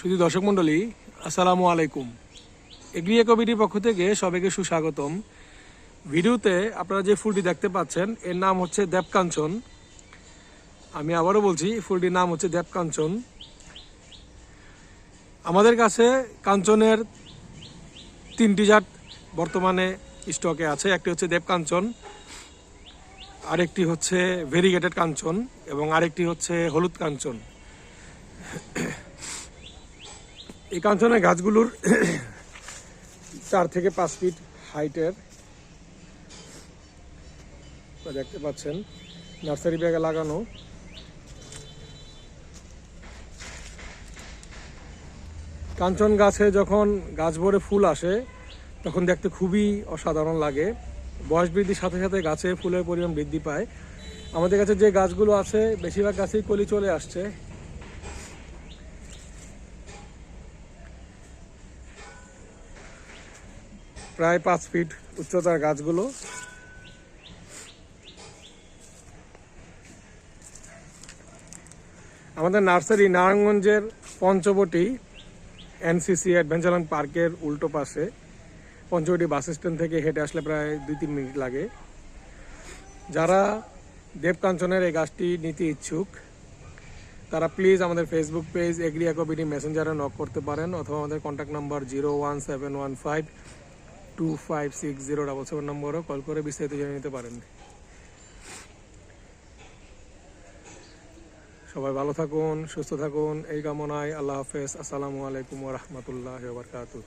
শুধু দর্শক মণ্ডলী, আসসালামু আলাইকুম। এগ্রিয়া কমিটির পক্ষ থেকে সবাইকে সুস্বাগতম। ভিডিওতে আপনারা যে ফুলটি দেখতে পাচ্ছেন, এর নাম হচ্ছে দেবকাঞ্চন। আমি আবারও বলছি, ফুলটির নাম হচ্ছে দেবকাঞ্চন। আমাদের কাছে কাঞ্চনের তিনটি জাত বর্তমানে স্টকে আছে। একটি হচ্ছে দেবকাঞ্চন, আরেকটি হচ্ছে ভেরিগেটেড কাঞ্চন এবং আরেকটি হচ্ছে হলুদ কাঞ্চন। এই কাঞ্চনের গাছগুলোর চার থেকে পাঁচ ফিট হাইটের দেখতে পাচ্ছেন, নার্সারি ব্যাগে লাগানো। কাঞ্চন গাছে যখন গাছ ভরে ফুল আসে, তখন দেখতে খুবই অসাধারণ লাগে। বয়স বৃদ্ধির সাথে সাথে গাছে ফুলের পরিমাণ বৃদ্ধি পায়। আমাদের কাছে যে গাছগুলো আছে, বেশিরভাগ গাছেই কলি চলে আসছে। প্রায় পাঁচ ফিট উচ্চতার গাছগুলো। আমাদের নার্সারি নারায়ণগঞ্জের পঞ্চবটি এনসিসি অ্যাডভেঞ্চার পার্কের উল্টো পাশে। পঞ্চবটি বাস স্ট্যান্ড থেকে হেঁটে আসলে প্রায় দুই তিন মিনিট লাগে। যারা দেবকাঞ্চনের এই গাছটি নিতে ইচ্ছুক, তারা প্লিজ আমাদের ফেসবুক পেজ এগ্রিয়া কবিটি মেসেঞ্জারে নক করতে পারেন, অথবা আমাদের contact number zero one seven one five two five six zero double seven নম্বরও call করে বিস্তারিত জেনে নিতে পারেন। সবাই ভালো থাকুন, সুস্থ থাকুন, এই কামনায় আল্লাহ হাফেজ। আসসালামু আলাইকুম রহমতুল্লাহ বারকাতুহ।